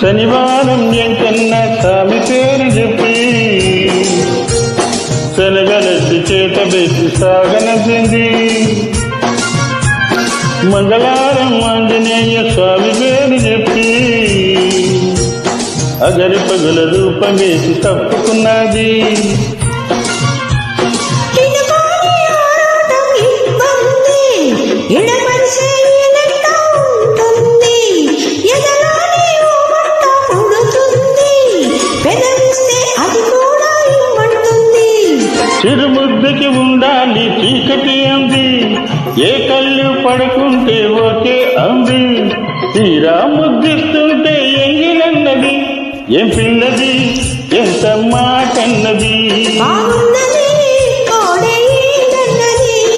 శనివారం ఎంకన్న స్వామి పేరు చెప్పి శనగలెత్తి చేత పెట్టి సాగనసింది. మంగళవారం ఆంజనేయ స్వామి పేరు చెప్పి అగరి పగుల రూపమేసి తప్పుకున్నది. చిరుముద్దుకి ఉండాలి చీకటి అంది. ఏ కళ్ళు పడుకుంటే ఓకే అంది. తీరా ముద్దిస్తుంటే ఎంగిలన్నది. ఏం పిల్లది? ఎంత మాటన్నది?